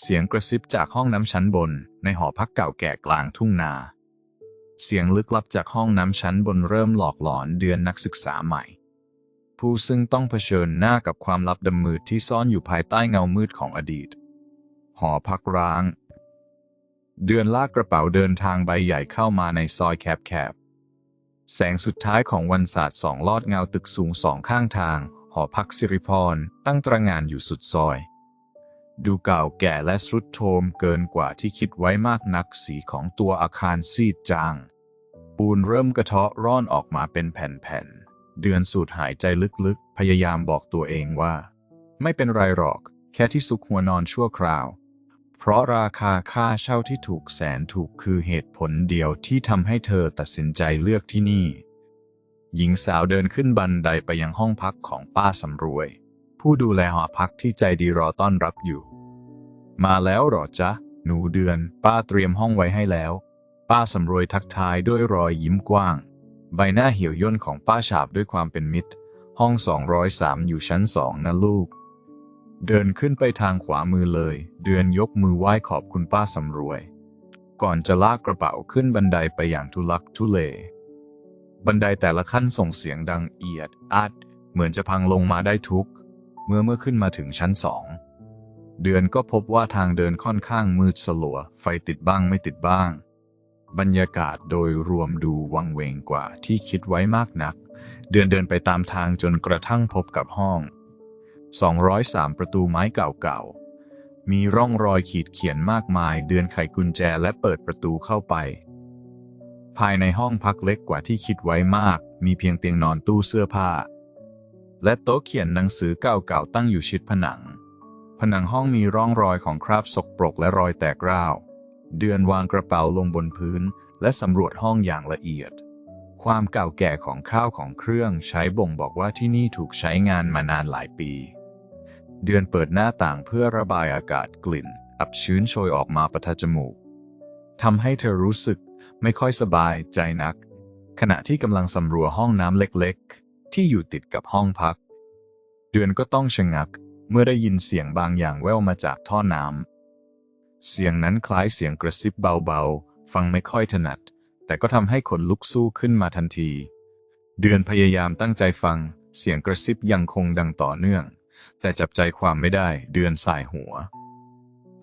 เสียงกระซิบจากห้องน้ำชั้นบน ในหอพักเก่าแก่กลางทุ่งนา เสียงลึกลับจากห้องน้ำชั้นบนเริ่มหลอกหลอนเดือนนักศึกษาใหม่ ผู้ซึ่งต้องเผชิญหน้ากับความลับดำมืดที่ซ่อนอยู่ภายใต้เงามืดของอดีต หอพักร้าง เดือนลากกระเป๋าเดินทางใบใหญ่เข้ามาในซอยแคบๆ แสงสุดท้ายของวันศาสตร์สองลอดเงาตึกสูงสองข้างทาง หอพักสิริพรตั้งตระงานอยู่สุดซอย ดูเก่าแก่และสรุดโทรมเกินกว่าที่คิดไว้มากนักสีของตัวอาคารซีดจาง ปูนเริ่มกระเทาะร่อนออกมาเป็นแผ่นๆ เดือนสูดหายใจลึกๆ พยายามบอกตัวเองว่า ไม่เป็นไรหรอก แค่ที่สุกหัวนอนชั่วคราว เพราะราคาค่าเช่าที่ถูกแสนถูกคือเหตุผลเดียวที่ทำให้เธอตัดสินใจเลือกที่นี่ หญิงสาวเดินขึ้นบันไดไปยังห้องพักของป้าสำรวย ผู้ดูแลหอพักที่ใจดีรอต้อนรับอยู่ มาแล้วหรอจ๊ะ หนูเดือน ป้าเตรียมห้องไว้ให้แล้ว ป้าสำรวยทักทายด้วยรอยยิ้มกว้าง ใบหน้าเหี่ยวย่นของป้าฉาบด้วยความเป็นมิตร ห้อง 203 อยู่ชั้นสองนะลูก เดินขึ้นไปทางขวามือเลย เดือนยกมือไหว้ขอบคุณป้าสำรวย ก่อนจะลากกระเป๋าขึ้นบันไดไปอย่างทุลักทุเลบันไดแต่ละขั้นส่งเสียงดังเอียดอัด เหมือนจะพังลงมาได้ทุก เมื่อเมื่อขึ้นมาถึงชั้นสองเดือนก็พบว่าทางเดินค่อนข้างมืดสลัว ไฟติดบ้างไม่ติดบ้าง บรรยากาศโดยรวมดูวังเวงกว่าที่คิดไว้มากนัก เดือนเดินไปตามทางจนกระทั่งพบกับห้อง 203 ประตูไม้เก่าๆ มีร่องรอยขีดเขียนมากมาย เดือนไขกุญแจและเปิดประตูเข้าไป ภายในห้องพักเล็กกว่าที่คิดไว้มาก มีเพียงเตียงนอนตู้เสื้อผ้า และโต๊ะเขียนหนังสือเก่าๆตั้งอยู่ชิดผนัง ผนังห้องมีร่องรอยของคราบสกปรกและรอยแตกร้าว เดือนวางกระเป๋าลงบนพื้น และสำรวจห้องอย่างละเอียด ความเก่าแก่ของข้าวของเครื่องใช้บ่งบอกว่าที่นี่ถูกใช้งานมานานหลายปี เดือนเปิดหน้าต่างเพื่อระบายอากาศกลิ่น อับชื้นโชยออกมาประทะจมูกทำให้เธอรู้สึกไม่ค่อยสบายใจนัก ขณะที่กำลังสำรวจห้องน้ำเล็กๆ ที่อยู่ติดกับห้องพัก เดือนก็ต้องชะงักเมื่อได้ยินเสียงบางอย่างแว่วมาจากท่อน้ำ เสียงนั้นคล้ายเสียงกระซิบเบาๆ ฟังไม่ค่อยถนัด แต่ก็ทำให้ขนลุกสู้ขึ้นมาทันที เดือนพยายามตั้งใจฟัง เสียงกระซิบยังคงดังต่อเนื่อง แต่จับใจความไม่ได้เดือนสายหัว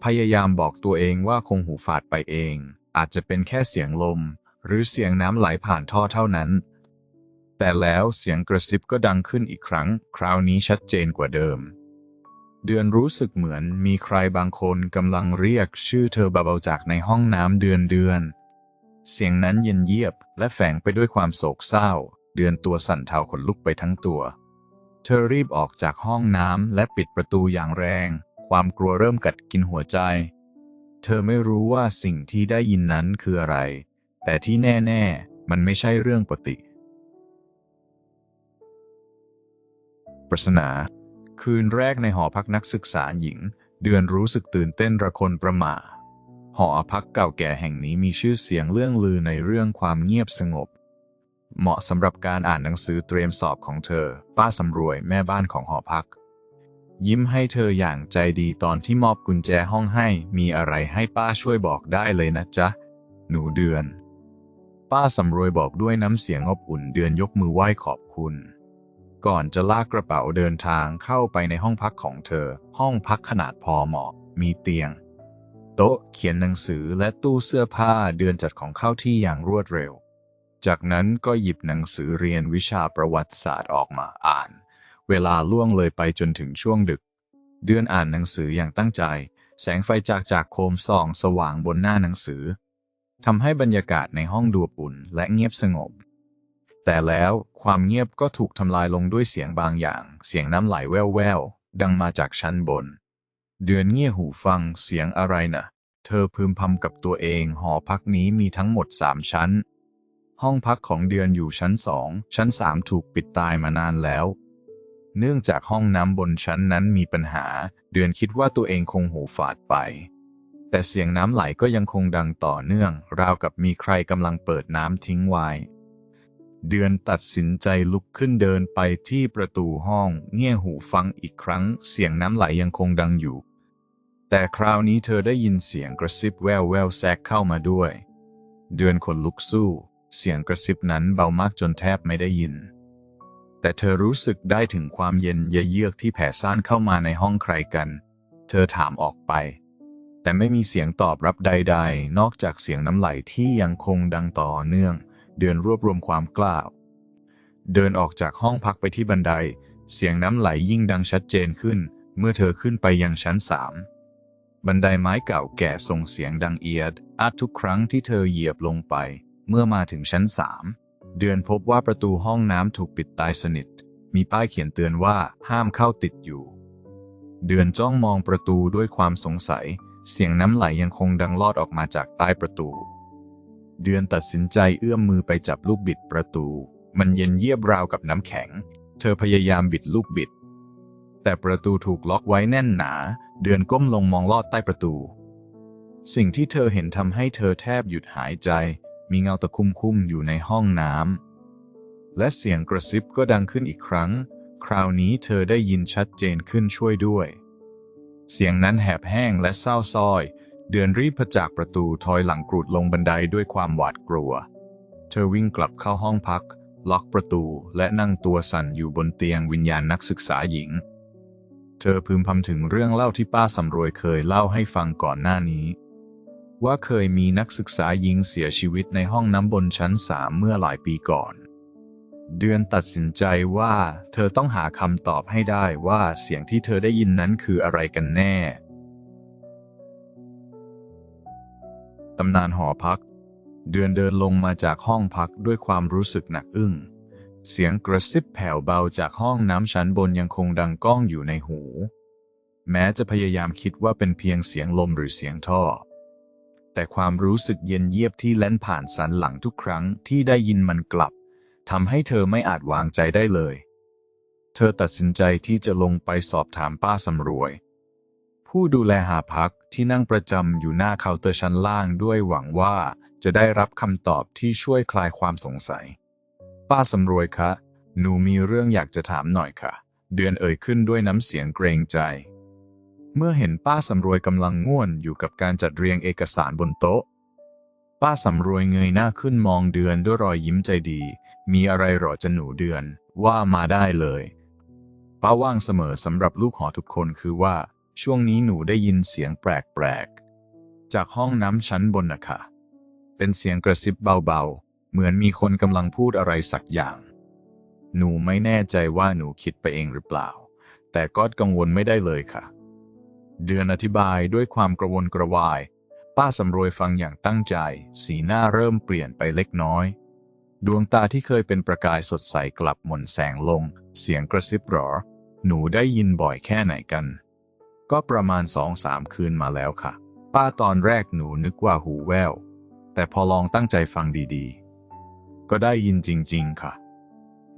พยายามบอกตัวเองว่าคงหูฝาดไปเอง อาจจะเป็นแค่เสียงลม หรือเสียงน้ำไหลผ่านท่อเท่านั้น แต่แล้วเสียงกระซิบก็ดังขึ้นอีกครั้ง คราวนี้ชัดเจนกว่าเดิม เดือนรู้สึกเหมือนมีใครบางคนกำลังเรียกชื่อเธอเบาๆจากในห้องน้ำเดือนเดือน เสียงนั้นเย็นเยียบและแฝงไปด้วยความโศกเศร้า เดือนตัวสั่นเทาขนลุกไปทั้งตัว เธอรีบออกจากห้องน้ำและปิดประตูอย่างแรง ความกลัวเริ่มกัดกินหัวใจ เธอไม่รู้ว่าสิ่งที่ได้ยินนั้นคืออะไร แต่ที่แน่ ๆ มันไม่ใช่เรื่องปกติ ปริศนา คืนแรกในหอพักนักศึกษาหญิง เดือนรู้สึกตื่นเต้นระคนประหม่าหอพักเก่าแก่แห่งนี้มีชื่อเสียงเรื่องลือในเรื่องความเงียบสงบ เหมาะสำหรับการอ่านหนังสือเตรียมสอบของเธอ ป้าสำรวยแม่บ้านของหอพัก ยิ้มให้เธออย่างใจดีตอนที่มอบกุญแจห้องให้ มีอะไรให้ป้าช่วยบอกได้เลยนะจ๊ะ หนูเดือน ป้าสำรวยบอกด้วยน้ำเสียงอบอุ่นเดือนยกมือไหว้ขอบคุณ ก่อนจะลากกระเป๋าเดินทางเข้าไปในห้องพักของเธอ ห้องพักขนาดพอเหมาะ มีเตียง โต๊ะเขียนหนังสือและตู้เสื้อผ้าเดือนจัดของเข้าที่อย่างรวดเร็ว จากนั้นก็หยิบหนังสือเรียนวิชาประวัติศาสตร์ออกมาอ่าน เวลาล่วงเลยไปจนถึงช่วงดึก เดือนอ่านหนังสืออย่างตั้งใจ แสงไฟจากจากโคมส่องสว่างบนหน้าหนังสือทำให้บรรยากาศในห้องดูอบอุ่นและเงียบสงบ แต่แล้ว ความเงียบก็ถูกทำลายลงด้วยเสียงบางอย่าง เสียงน้ำไหลแว่วๆ ดังมาจากชั้นบน เดือนเงี่ยหูฟังเสียงอะไรนะ่ะ เธอพึมพำกับตัวเองหอพักนี้มีทั้งหมดสามชั้น ห้องพักของเดือนอยู่ชั้นสอง ชั้นสามถูกปิดตายมานานแล้ว เนื่องจากห้องน้ำบนชั้นนั้นมีปัญหา เดือนคิดว่าตัวเองคงหูฝาดไป แต่เสียงน้ำไหลก็ยังคงดังต่อเนื่อง ราวกับมีใครกำลังเปิดน้ำทิ้งไว้ เดือนตัดสินใจลุกขึ้นเดินไปที่ประตูห้องเงี่ยหูฟังอีกครั้ง เสียงน้ำไหลยังคงดังอยู่ แต่คราวนี้เธอได้ยินเสียงกระซิบแววแววแทรกเข้ามาด้วย เดือนขนลุกสู้ เสียงกระซิบนั้นเบามากจนแทบไม่ได้ยิน แต่เธอรู้สึกได้ถึงความเย็นเยือกที่แผ่ซ่านเข้ามาในห้องใครกัน เธอถามออกไป แต่ไม่มีเสียงตอบรับใด ๆ นอกจากเสียงน้ำไหลที่ยังคงดังต่อเนื่อง เดือนรวบรวมความกล้า เดินออกจากห้องพักไปที่บันได เสียงน้ำไหลยิ่งดังชัดเจนขึ้น เมื่อเธอขึ้นไปยังชั้นสามบันไดไม้เก่าแก่ส่งเสียงดังเอียดอาจทุกครั้งที่เธอเหยียบลงไป เมื่อมาถึงชั้นสามเดือนพบว่าประตูห้องน้ำถูกปิดตายสนิท มีป้ายเขียนเตือนว่าห้ามเข้าติดอยู่ เดือนจ้องมองประตูด้วยความสงสัย เสียงน้ำไหลยังคงดังลอดออกมาจากใต้ประตู เดือนตัดสินใจเอื้อมมือไปจับลูกบิดประตู มันเย็นเยียบราวกับน้ำแข็ง เธอพยายามบิดลูกบิด แต่ประตูถูกล็อกไว้แน่นหนา เดือนก้มลงมองลอดใต้ประตู สิ่งที่เธอเห็นทำให้เธอแทบหยุดหายใจ มีเงาตะคุ่มคุ่มอยู่ในห้องน้ำและเสียงกระซิบก็ดังขึ้นอีกครั้ง คราวนี้เธอได้ยินชัดเจนขึ้นช่วยด้วย เสียงนั้นแหบแห้งและเศร้าส้อย เดือนรีบผจากประตูถอยหลังกรูดลงบันไดด้วยความหวาดกลัว เธอวิ่งกลับเข้าห้องพัก ล็อกประตูและนั่งตัวสั่นอยู่บนเตียงวิญญาณนักศึกษาหญิง เธอพึมพำถึงเรื่องเล่าที่ป้าสำรวยเคยเล่าให้ฟังก่อนหน้านี้ ว่าเคยมีนักศึกษาหญิงเสียชีวิตในห้องน้ำบนชั้นสามเมื่อหลายปีก่อนเดือนตัดสินใจว่าเธอต้องหาคำตอบให้ได้ว่าเสียงที่เธอได้ยินนั้นคืออะไรกันแน่ ตำนานหอพัก เดือนเดินลงมาจากห้องพักด้วยความรู้สึกหนักอึ้ง เสียงกระซิบแผ่วเบาจากห้องน้ำชั้นบนยังคงดังก้องอยู่ในหู แม้จะพยายามคิดว่าเป็นเพียงเสียงลมหรือเสียงท่อ แต่ความรู้สึกเย็นเยียบที่แล่นผ่านสันหลังทุกครั้งที่ได้ยินมันกลับทำให้เธอไม่อาจวางใจได้เลย เธอตัดสินใจที่จะลงไปสอบถามป้าสำรวย ผู้ดูแลหาพัก ที่นั่งประจำอยู่หน้าเคาน์เตอร์ชั้นล่างด้วยหวังว่าจะได้รับคำตอบที่ช่วยคลายความสงสัย ป้าสำรวยคะ หนูมีเรื่องอยากจะถามหน่อยค่ะ เดือนเอ่ยขึ้นด้วยน้ำเสียงเกรงใจ เมื่อเห็นป้าสำรวยกำลังง่วนอยู่กับการจัดเรียงเอกสารบนโต๊ะ ป้าสำรวยเงยหน้าขึ้นมองเดือนด้วยรอยยิ้มใจดี มีอะไรหรอจะหนูเดือน ว่ามาได้เลย ป้าว่างเสมอสำหรับลูกหอทุกคนคือว่า ช่วงนี้หนูได้ยินเสียงแปลกๆ จากห้องน้ำชั้นบนนะคะ เป็นเสียงกระซิบเบาๆ เหมือนมีคนกำลังพูดอะไรสักอย่าง หนูไม่แน่ใจว่าหนูคิดไปเองหรือเปล่า แต่ก็กังวลไม่ได้เลยค่ะ เดือนอธิบายด้วยความกระวนกระวาย ป้าสำรวยฟังอย่างตั้งใจ สีหน้าเริ่มเปลี่ยนไปเล็กน้อย ดวงตาที่เคยเป็นประกายสดใสกลับหม่นแสงลง เสียงกระซิบหรอ หนูได้ยินบ่อยแค่ไหนกัน ก็ประมาณสองสามคืนมาแล้วค่ะ ป้าตอนแรกหนูนึกว่าหูแว่วแต่พอลองตั้งใจฟังดีๆ ก็ได้ยินจริง ๆ ค่ะ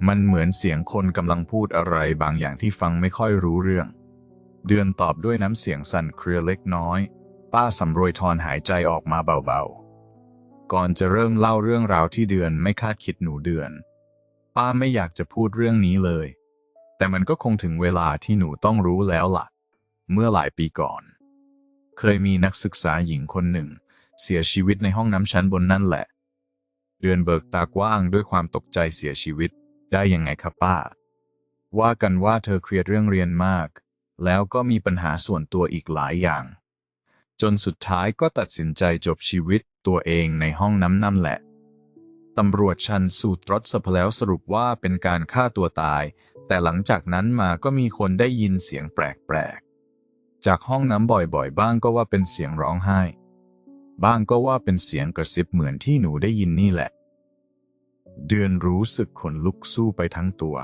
มันเหมือนเสียงคนกำลังพูดอะไรบางอย่างที่ฟังไม่ค่อยรู้เรื่อง เดือนตอบด้วยน้ำเสียงสั่นเครือเล็กน้อย ป้าสำรวยทอนหายใจออกมาเบาๆ ก่อนจะเริ่มเล่าเรื่องราวที่เดือนไม่คาดคิดหนูเดือน ป้าไม่อยากจะพูดเรื่องนี้เลย แต่มันก็คงถึงเวลาที่หนูต้องรู้แล้วล่ะ เมื่อหลายปีก่อน เคยมีนักศึกษาหญิงคนหนึ่ง เสียชีวิตในห้องน้ำชั้นบนนั่นแหละ เดือนเบิกตากว้างด้วยความตกใจเสียชีวิตได้ยังไงครับป้า ว่ากันว่าเธอเครียดเรื่องเรียนมาก แล้วก็มีปัญหาส่วนตัวอีกหลายอย่าง จนสุดท้ายก็ตัดสินใจจบชีวิตตัวเองในห้องน้ำนั่นแหละตำรวจชันสูตรรสพแล้วสรุปว่าเป็นการฆ่าตัวตาย แต่หลังจากนั้นมาก็มีคนได้ยินเสียงแปลก จากห้องน้ำบ่อยๆ บ้างก็ว่าเป็นเสียงร้องไห้ บ้างก็ว่าเป็นเสียงกระซิบเหมือนที่หนูได้ยินนี่แหละ เดือนรู้สึกขนลุกสู้ไปทั้งตัว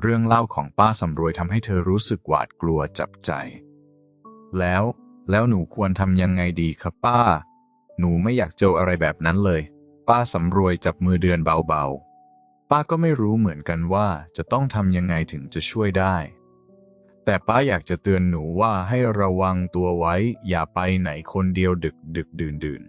เรื่องเล่าของป้าสำรวยทำให้เธอรู้สึกหวาดกลัวจับใจ แล้วแล้วหนูควรทำยังไงดีครับป้า หนูไม่อยากเจออะไรแบบนั้นเลย ป้าสำรวยจับมือเดือนเบาๆ ป้าก็ไม่รู้เหมือนกันว่าจะต้องทำยังไงถึงจะช่วยได้ แต่ป้าอยากจะเตือนหนูว่าให้ระวังตัวไว้ อย่าไปไหนคนเดียวดึกดึกดื่นดื่น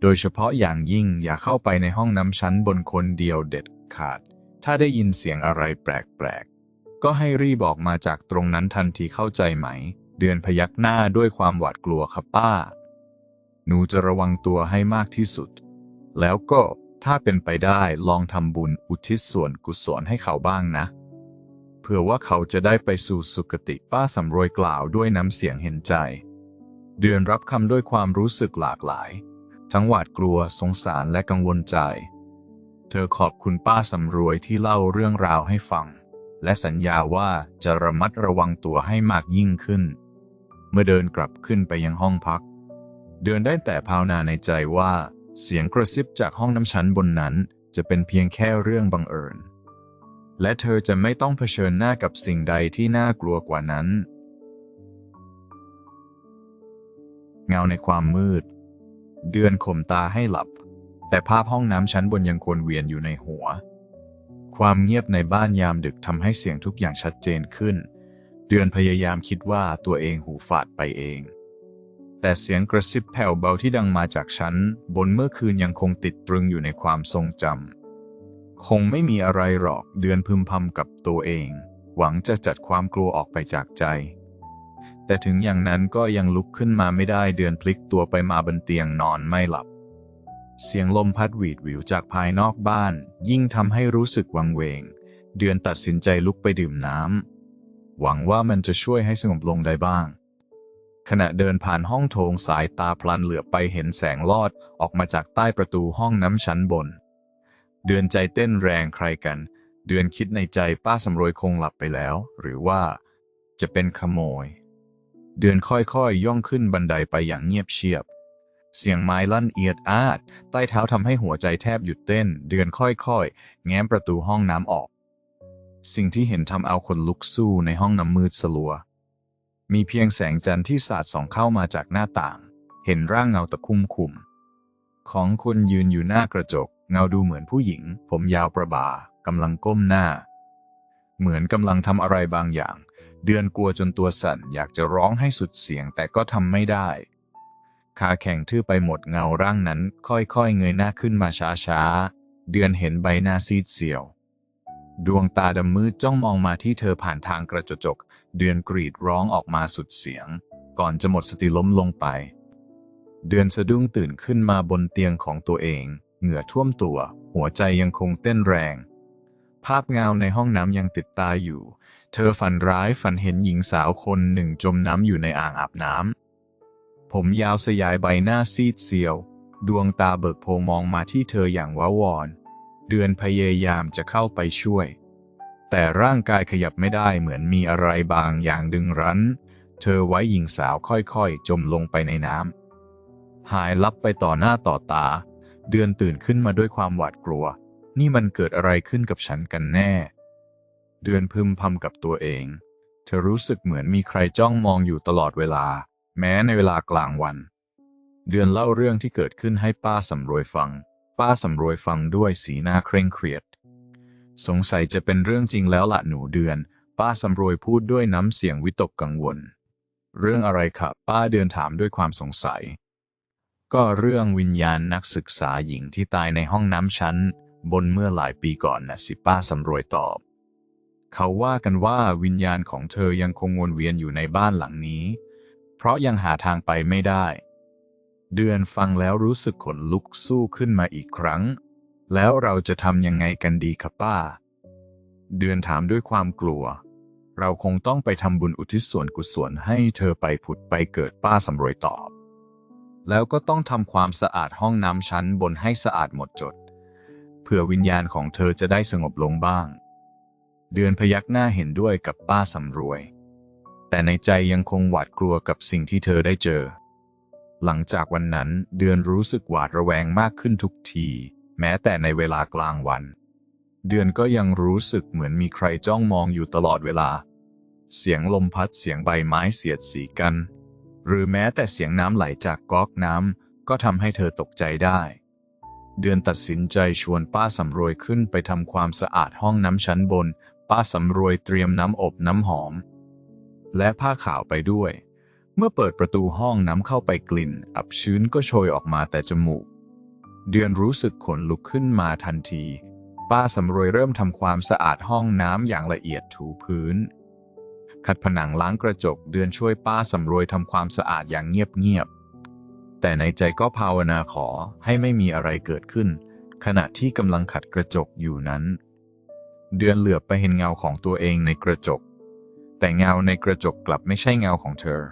โดยเฉพาะอย่างยิ่งอย่าเข้าไปในห้องน้ำชั้นบนคนเดียวเด็ดขาด ถ้าได้ยินเสียงอะไรแปลกๆ ก็ให้รีบออกมาจากตรงนั้นทันทีเข้าใจไหม เดือนพยักหน้าด้วยความหวาดกลัวครับป้า หนูจะระวังตัวให้มากที่สุด แล้วก็ถ้าเป็นไปได้ลองทำบุญอุทิศส่วนกุศลให้เขาบ้างนะ เผื่อว่าเขาจะได้ไปสู่สุคติป้าสำรวยกล่าวด้วยน้ำเสียงเห็นใจ เดือนรับคำด้วยความรู้สึกหลากหลาย ทั้งหวาดกลัวสงสารและกังวลใจ เธอขอบคุณป้าสำรวยที่เล่าเรื่องราวให้ฟัง และสัญญาว่าจะระมัดระวังตัวให้มากยิ่งขึ้น เมื่อเดินกลับขึ้นไปยังห้องพัก เดือนได้แต่ภาวนาในใจว่า เสียงกระซิบจากห้องน้ำชั้นบนนั้นจะเป็นเพียงแค่เรื่องบังเอิญ และเธอจะไม่ต้องเผชิญหน้ากับสิ่งใดที่น่ากลัวกว่านั้น เงาในความมืด เดือนข่มตาให้หลับ แต่ภาพห้องน้ำชั้นบนยังวนเวียนอยู่ในหัว ความเงียบในบ้านยามดึกทำให้เสียงทุกอย่างชัดเจนขึ้น เดือนพยายามคิดว่าตัวเองหูฝาดไปเอง แต่เสียงกระซิบแผ่วเบาที่ดังมาจากชั้น บนเมื่อคืนยังคงติดตรึงอยู่ในความทรงจำ คงไม่มีอะไรหรอกเดือนพึมพำกับตัวเอง หวังจะจัดความกลัวออกไปจากใจ แต่ถึงอย่างนั้นก็ยังลุกขึ้นมาไม่ได้เดือนพลิกตัวไปมาบนเตียงนอนไม่หลับ เสียงลมพัดหวีดหวิวจากภายนอกบ้าน ยิ่งทำให้รู้สึกวังเวง เดือนตัดสินใจลุกไปดื่มน้ำหวังว่ามันจะช่วยให้สงบลงได้บ้าง ขณะเดินผ่านห้องโถงสายตาพลันเหลือบไปเห็นแสงลอดออกมาจากใต้ประตูห้องน้ำชั้นบน เดือนใจเต้นแรงใครกัน เดือนคิดในใจป้าสำรวยคงหลับไปแล้ว หรือว่าจะเป็นขโมย เดือนค่อยๆย่องขึ้นบันไดไปอย่างเงียบเชียบ เสียงไม้ลั่นเอียดอาด ใต้เท้าทำให้หัวใจแทบหยุดเต้น เดือนค่อยๆ แง้มประตูห้องน้ำออก สิ่งที่เห็นทำเอาคนลุกสู้ในห้องน้ำมืดสลัว มีเพียงแสงจันทร์ที่สาดส่องเข้ามาจากหน้าต่าง เห็นร่างเงาตะคุ่มคุมของคนยืนอยู่หน้ากระจก เงาดูเหมือนผู้หญิง ผมยาวประบากำลังก้มหน้า เหมือนกำลังทำอะไรบางอย่าง เดือนกลัวจนตัวสั่นอยากจะร้องให้สุดเสียงแต่ก็ทำไม่ได้ขาแข็งทื่อไปหมดเงาร่างนั้น ค่อยๆ เงยหน้าขึ้นมาช้าๆ เดือนเห็นใบหน้าซีดเซียว ดวงตาดำมืดจ้องมองมาที่เธอผ่านทางกระจกเดือนกรีดร้องออกมาสุดเสียง ก่อนจะหมดสติล้มลงไป เดือนสะดุ้งตื่นขึ้นมาบนเตียงของตัวเอง เหงื่อท่วมตัว หัวใจยังคงเต้นแรง ภาพเงาในห้องน้ำยังติดตาอยู่ เธอฝันร้ายฝันเห็นหญิงสาวคนหนึ่งจมน้ำอยู่ในอ่างอาบน้ำ ผมยาวสยายใบหน้าซีดเซียว ดวงตาเบิกโพมองมาที่เธออย่างว้าวอน เดือนพยายามจะเข้าไปช่วย แต่ร่างกายขยับไม่ได้เหมือนมีอะไรบางอย่างดึงรั้น เธอไว้หญิงสาวค่อยๆ จมลงไปในน้ำหายลับไปต่อหน้าต่อตา เดือนตื่นขึ้นมาด้วยความหวาดกลัว นี่มันเกิดอะไรขึ้นกับฉันกันแน่ เดือนพึมพำกับตัวเอง เธอรู้สึกเหมือนมีใครจ้องมองอยู่ตลอดเวลา แม้ในเวลากลางวัน เดือนเล่าเรื่องที่เกิดขึ้นให้ป้าสำรวยฟัง ป้าสำรวยฟังด้วยสีหน้าเคร่งเครียด สงสัยจะเป็นเรื่องจริงแล้วละหนูเดือน ป้าสำรวยพูดด้วยน้ำเสียงวิตกกังวล เรื่องอะไรครับป้าเดือนถามด้วยความสงสัย ก็เรื่องวิญญาณนักศึกษาหญิงที่ตายในห้องน้ำชั้น บนเมื่อหลายปีก่อนนะสิป้าสำรวยตอบ เขาว่ากันว่าวิญญาณของเธอยังคงวนเวียนอยู่ในบ้านหลังนี้ เพราะยังหาทางไปไม่ได้ เดือนฟังแล้วรู้สึกขนลุกสู้ขึ้นมาอีกครั้ง แล้วเราจะทำยังไงกันดีครับป้า เดือนถามด้วยความกลัว เราคงต้องไปทำบุญอุทิศส่วนกุศลให้เธอไปผุดไปเกิดป้าสำรวยตอบ แล้วก็ต้องทำความสะอาดห้องน้ำชั้นบนให้สะอาดหมดจด เพื่อวิญญาณของเธอจะได้สงบลงบ้าง เดือนพยักหน้าเห็นด้วยกับป้าสำรวย แต่ในใจยังคงหวาดกลัวกับสิ่งที่เธอได้เจอ หลังจากวันนั้นเดือนรู้สึกหวาดระแวงมากขึ้นทุกที แม้แต่ในเวลากลางวัน เดือนก็ยังรู้สึกเหมือนมีใครจ้องมองอยู่ตลอดเวลา เสียงลมพัดเสียงใบไม้เสียดสีกัน หรือแม้แต่เสียงน้ำไหลจากก๊อกน้ำก็ทำให้เธอตกใจได้ เดือนตัดสินใจชวนป้าสำรวยขึ้นไปทำความสะอาดห้องน้ำชั้นบน ป้าสำรวยเตรียมน้ำอบน้ำหอม และผ้าขาวไปด้วย เมื่อเปิดประตูห้องน้ำเข้าไปกลิ่น อับชื้นก็โชยออกมาแต่จมูก เดือนรู้สึกขนลุกขึ้นมาทันที ป้าสำรวยเริ่มทำความสะอาดห้องน้ำอย่างละเอียดถูพื้น ขัดผนังล้างกระจกเดือนช่วยป้าสำรวยทำความสะอาดอย่างเงียบๆ แต่ในใจก็ภาวนาขอให้ไม่มีอะไรเกิดขึ้น ขณะที่กำลังขัดกระจกอยู่นั้น เดือนเหลือบไปเห็นเงาของตัวเองในกระจก แต่เงาในกระจกกลับไม่ใช่เงาของเธอ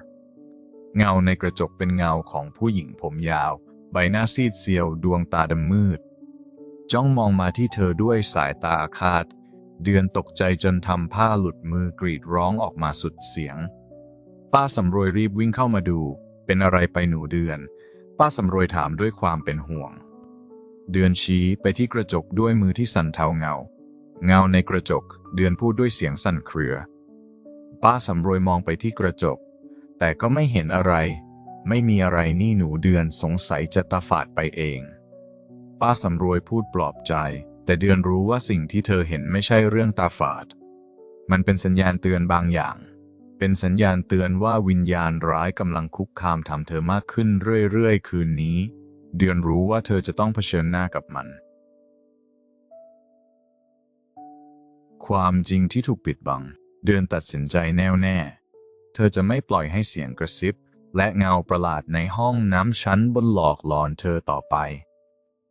เงาในกระจกเป็นเงาของผู้หญิงผมยาว ใบหน้าซีดเซียว ดวงตาดำมืด จ้องมองมาที่เธอด้วยสายตาอาฆาต เดือนตกใจจนทำผ้าหลุดมือกรีดร้องออกมาสุดเสียง ป้าสำรวยรีบวิ่งเข้ามาดู เป็นอะไรไปหนูเดือน ป้าสำรวยถามด้วยความเป็นห่วง เดือนชี้ไปที่กระจกด้วยมือที่สั่นเทาเงา เงาในกระจก เดือนพูดด้วยเสียงสั่นเครือ ป้าสำรวยมองไปที่กระจก แต่ก็ไม่เห็นอะไร ไม่มีอะไรนี่หนูเดือนสงสัยจะตาฝาดไปเอง ป้าสำรวยพูดปลอบใจ แต่เดือนรู้ว่าสิ่งที่เธอเห็นไม่ใช่เรื่องตาฝาด มันเป็นสัญญาณเตือนบางอย่าง เป็นสัญญาณเตือนว่าวิญญาณร้ายกำลังคุกคามทำเธอมากขึ้นเรื่อยๆ คืนนี้ เดือนรู้ว่าเธอจะต้องเผชิญหน้ากับมัน ความจริงที่ถูกปิดบัง เดือนตัดสินใจแน่วแน่ เธอจะไม่ปล่อยให้เสียงกระซิบและเงาประหลาดในห้องน้ำชั้นบนหลอกหลอนเธอต่อไป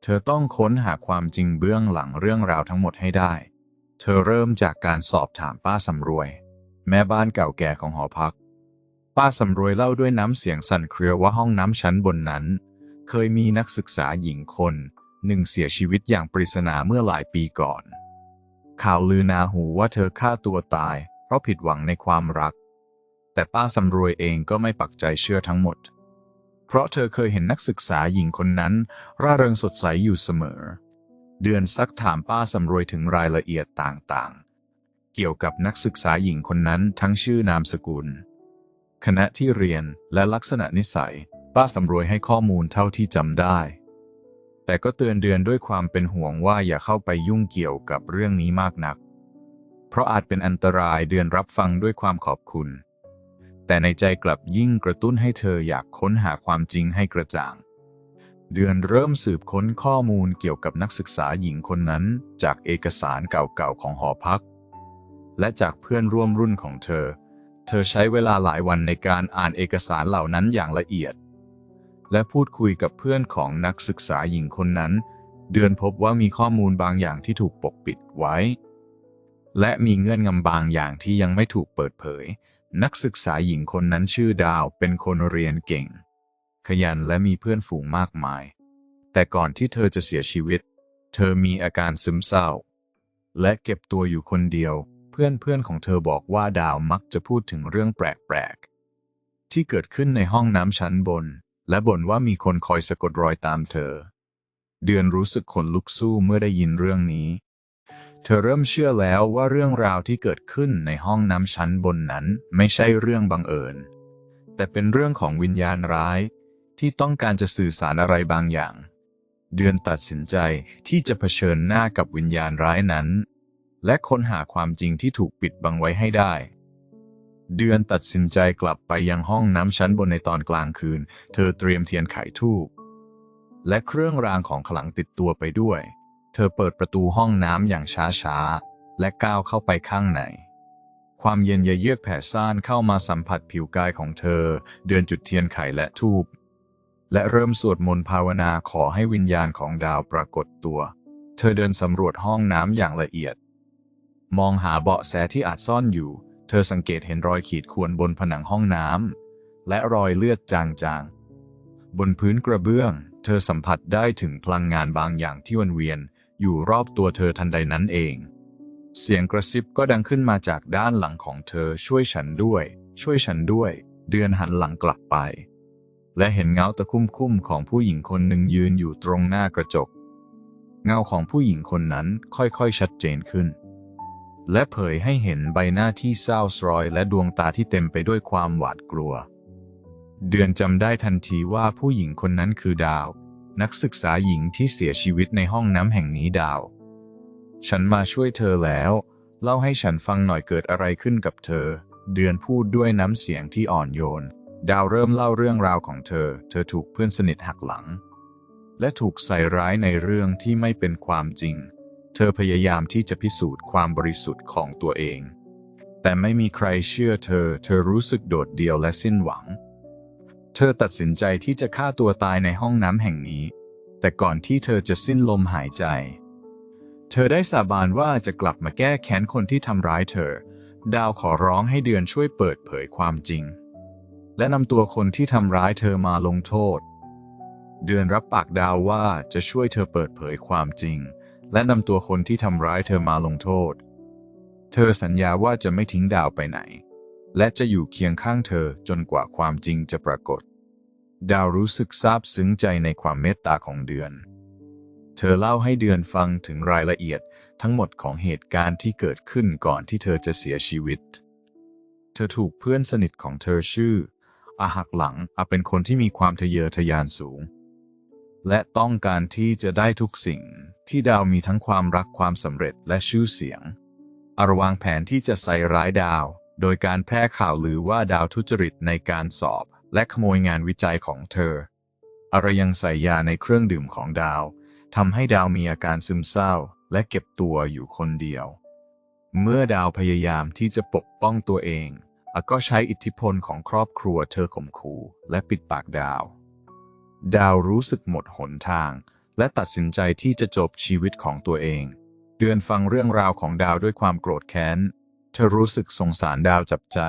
เธอต้องค้นหาความจริงเบื้องหลังเรื่องราวทั้งหมดให้ได้ เธอเริ่มจากการสอบถามป้าสำรวย แม่บ้านเก่าแก่ของหอพัก ป้าสำรวยเล่าด้วยน้ำเสียงสั่นเครือว่าห้องน้ำชั้นบนนั้น เคยมีนักศึกษาหญิงคนหนึ่งเสียชีวิตอย่างปริศนาเมื่อหลายปีก่อน ข่าวลือนาหูว่าเธอฆ่าตัวตาย เพราะผิดหวังในความรัก แต่ป้าสำรวยเองก็ไม่ปักใจเชื่อทั้งหมด เพราะเธอเคยเห็นนักศึกษาหญิงคนนั้น ร่าเริงสดใสอยู่เสมอ เดือนซักถามป้าสำรวยถึงรายละเอียดต่างๆ เกี่ยวกับนักศึกษาหญิงคนนั้นทั้งชื่อนามสกุล คณะที่เรียนและลักษณะนิสัย ป้าสำรวยให้ข้อมูลเท่าที่จำได้ แต่ก็เตือนเดือนด้วยความเป็นห่วงว่าอย่าเข้าไปยุ่งเกี่ยวกับเรื่องนี้มากนัก เพราะอาจเป็นอันตรายเดือนรับฟังด้วยความขอบคุณ แต่ในใจกลับยิ่งกระตุ้นให้เธออยากค้นหาความจริงให้กระจ่าง เดือนเริ่มสืบค้นข้อมูลเกี่ยวกับนักศึกษาหญิงคนนั้น จากเอกสารเก่าๆของหอพัก และจากเพื่อนร่วมรุ่นของเธอ เธอใช้เวลาหลายวันในการอ่านเอกสารเหล่านั้นอย่างละเอียด และพูดคุยกับเพื่อนของนักศึกษาหญิงคนนั้น เดือนพบว่ามีข้อมูลบางอย่างที่ถูกปกปิดไว้ และมีเงื่อนงำบางอย่างที่ยังไม่ถูกเปิดเผย นักศึกษาหญิงคนนั้นชื่อดาวเป็นคนเรียนเก่ง ขยันและมีเพื่อนฝูงมากมาย แต่ก่อนที่เธอจะเสียชีวิต เธอมีอาการซึมเศร้า และเก็บตัวอยู่คนเดียว เพื่อนเพื่อนของเธอบอกว่าดาวมักจะพูดถึงเรื่องแปลกๆ ที่เกิดขึ้นในห้องน้ำชั้นบน และบ่นว่ามีคนคอยสะกดรอยตามเธอ เดือนรู้สึกขนลุกสู้เมื่อได้ยินเรื่องนี้ เธอเริ่มเชื่อแล้วว่าเรื่องราวที่เกิดขึ้นในห้องน้ำชั้นบนนั้นไม่ใช่เรื่องบังเอิญ แต่เป็นเรื่องของวิญญาณร้ายที่ต้องการจะสื่อสารอะไรบางอย่าง เดือนตัดสินใจที่จะเผชิญหน้ากับวิญญาณร้ายนั้น และค้นหาความจริงที่ถูกปิดบังไว้ให้ได้ เดือนตัดสินใจกลับไปยังห้องน้ำชั้นบนในตอนกลางคืน เธอเตรียมเทียนไขทูบและเครื่องรางของขลังติดตัวไปด้วย เธอเปิดประตูห้องน้ำอย่างช้าๆ และก้าวเข้าไปข้างใน ความเย็นเยือกแผ่ซ่านเข้ามาสัมผัสผิวกายของเธอ เดือนจุดเทียนไขและทูบ และเริ่มสวดมนต์ภาวนาขอให้วิญญาณของดาวปรากฏตัว เธอเดินสำรวจห้องน้ำอย่างละเอียด มองหาเบาะแสที่อาจซ่อนอยู่ เธอสังเกตเห็นรอยขีดข่วนบนผนังห้องน้ำและรอยเลือดจางๆ บนพื้นกระเบื้อง เธอสัมผัสได้ถึงพลังงานบางอย่างที่วนเวียน อยู่รอบตัวเธอทันใดนั้นเอง เสียงกระซิบก็ดังขึ้นมาจากด้านหลังของเธอช่วยฉันด้วย ช่วยฉันด้วย เดือนหันหลังกลับไป และเห็นเงาตะคุ่มๆของผู้หญิงคนหนึ่งยืนอยู่ตรงหน้ากระจก เงาของผู้หญิงคนนั้นค่อยๆชัดเจนขึ้น และเผยให้เห็นใบหน้าที่เศร้าสรอยและดวงตาที่เต็มไปด้วยความหวาดกลัว เดือนจำได้ทันทีว่าผู้หญิงคนนั้นคือดาว นักศึกษาหญิงที่เสียชีวิตในห้องน้ำแห่งนี้ดาว ฉันมาช่วยเธอแล้ว เล่าให้ฉันฟังหน่อยเกิดอะไรขึ้นกับเธอ เดือนพูดด้วยน้ำเสียงที่อ่อนโยน ดาวเริ่มเล่าเรื่องราวของเธอ เธอถูกเพื่อนสนิทหักหลัง และถูกใส่ร้ายในเรื่องที่ไม่เป็นความจริง เธอพยายามที่จะพิสูจน์ความบริสุทธิ์ของตัวเอง แต่ไม่มีใครเชื่อเธอ เธอรู้สึกโดดเดี่ยวและสิ้นหวัง เธอตัดสินใจที่จะฆ่าตัวตายในห้องน้ำแห่งนี้ แต่ก่อนที่เธอจะสิ้นลมหายใจ เธอได้สาบานว่าจะกลับมาแก้แค้นคนที่ทำร้ายเธอ ดาวขอร้องให้เดือนช่วยเปิดเผยความจริง และนำตัวคนที่ทำร้ายเธอมาลงโทษ เดือนรับปากดาวว่าจะช่วยเธอเปิดเผยความจริง และนำตัวคนที่ทำร้ายเธอมาลงโทษ เธอสัญญาว่าจะไม่ทิ้งดาวไปไหน และจะอยู่เคียงข้างเธอจนกว่าความจริงจะปรากฏ ดาวรู้สึกซาบซึ้งใจในความเมตตาของเดือน เธอเล่าให้เดือนฟังถึงรายละเอียดทั้งหมดของเหตุการณ์ที่เกิดขึ้นก่อนที่เธอจะเสียชีวิต เธอถูกเพื่อนสนิทของเธอชื่อ อาหักหลังอาเป็นคนที่มีความทะเยอทะยานสูง และต้องการที่จะได้ทุกสิ่งที่ดาวมีทั้งความรักความสำเร็จและชื่อเสียงอารวางแผนที่จะใส่ร้ายดาว โดยการแพร่ข่าวลือว่าดาวทุจริตในการสอบ และขโมยงานวิจัยของเธอ อารยังใส่ยาในเครื่องดื่มของดาวทำให้ดาวมีอาการซึมเศร้า และเก็บตัวอยู่คนเดียว เมื่อดาวพยายามที่จะปกป้องตัวเองอาก็ใช้อิทธิพลของครอบครัวเธอข่มขู่และปิดปากดาว ดาวรู้สึกหมดหนทาง และตัดสินใจที่จะจบชีวิตของตัวเอง เดือนฟังเรื่องราวของดาวด้วยความโกรธแค้น เธอรู้สึกสงสารดาวจับใจ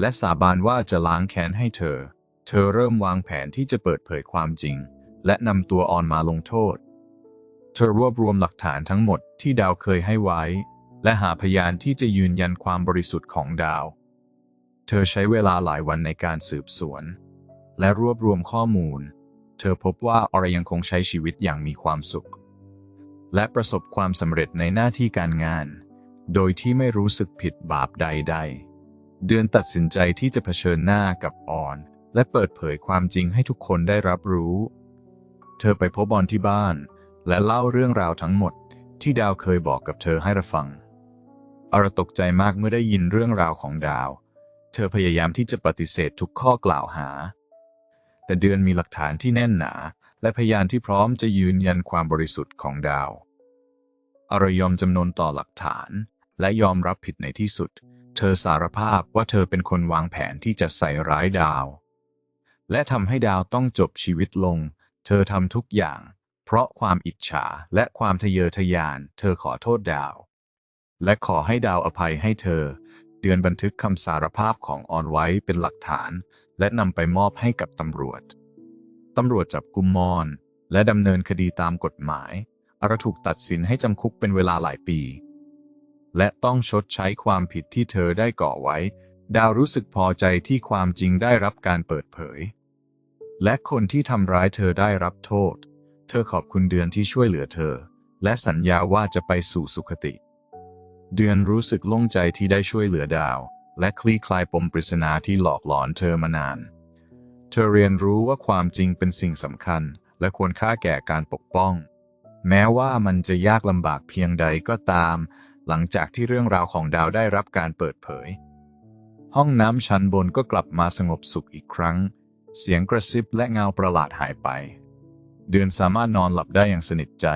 และสาบานว่าจะล้างแค้นให้เธอ เธอเริ่มวางแผนที่จะเปิดเผยความจริง และนำตัวออนมาลงโทษ เธอรวบรวมหลักฐานทั้งหมดที่ดาวเคยให้ไว้ และหาพยานที่จะยืนยันความบริสุทธิ์ของดาว เธอใช้เวลาหลายวันในการสืบสวน และรวบรวมข้อมูล เธอพบว่าอรยังคงใช้ชีวิตอย่างมีความสุข และประสบความสำเร็จในหน้าที่การงาน โดยที่ไม่รู้สึกผิดบาปใด ๆ เดือนตัดสินใจที่จะเผชิญหน้ากับออน และเปิดเผยความจริงให้ทุกคนได้รับรู้ เธอไปพบบอลที่บ้าน และเล่าเรื่องราวทั้งหมดที่ดาวเคยบอกกับเธอให้รับฟัง อรตกใจมากเมื่อได้ยินเรื่องราวของดาว เธอพยายามที่จะปฏิเสธทุกข้อกล่าวหา แต่เดือนมีหลักฐานที่แน่นหนา และพยานที่พร้อมจะยืนยันความบริสุทธิ์ของดาวอารยอมจำนนต่อหลักฐาน และยอมรับผิดในที่สุด เธอสารภาพว่าเธอเป็นคนวางแผนที่จะใส่ร้ายดาว และทำให้ดาวต้องจบชีวิตลง เธอทำทุกอย่าง เพราะความอิจฉาและความทะเยอทะยาน เธอขอโทษดาว และขอให้ดาวอภัยให้เธอ เดือนบันทึกคำสารภาพของออนไว้เป็นหลักฐาน และนำไปมอบให้กับตำรวจตำรวจจับกุมมอน และดำเนินคดีตามกฎหมายอารถูกตัดสินให้จำคุกเป็นเวลาหลายปี และต้องชดใช้ความผิดที่เธอได้ก่อไว้ ดาวรู้สึกพอใจที่ความจริงได้รับการเปิดเผย และคนที่ทำร้ายเธอได้รับโทษ เธอขอบคุณเดือนที่ช่วยเหลือเธอ และสัญญาว่าจะไปสู่สุคติ เดือนรู้สึกโล่งใจที่ได้ช่วยเหลือดาว และคลี่คลายปมปริศนาที่หลอกหลอนเธอมานาน เธอเรียนรู้ว่าความจริงเป็นสิ่งสำคัญ และควรค่าแก่การปกป้อง แม้ว่ามันจะยากลำบากเพียงใดก็ตาม หลังจากที่เรื่องราวของดาวได้รับการเปิดเผย ห้องน้ำชั้นบนก็กลับมาสงบสุขอีกครั้ง เสียงกระซิบและเงาประหลาดหายไป เดือนสามารถนอนหลับได้อย่างสนิทใจ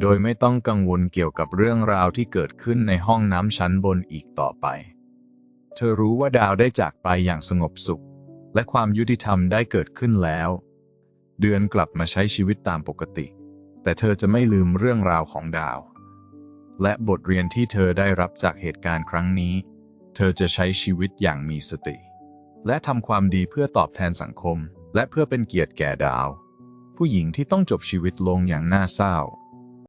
โดยไม่ต้องกังวลเกี่ยวกับเรื่องราวที่เกิดขึ้นในห้องน้ำชั้นบนอีกต่อไป เธอรู้ว่าดาวได้จากไปอย่างสงบสุข และความยุติธรรมได้เกิดขึ้นแล้ว เดือนกลับมาใช้ชีวิตตามปกติ แต่เธอจะไม่ลืมเรื่องราวของดาว และบทเรียนที่เธอได้รับจากเหตุการณ์ครั้งนี้ เธอจะใช้ชีวิตอย่างมีสติ และทำความดีเพื่อตอบแทนสังคม และเพื่อเป็นเกียรติแก่ดาว ผู้หญิงที่ต้องจบชีวิตลงอย่างน่าเศร้า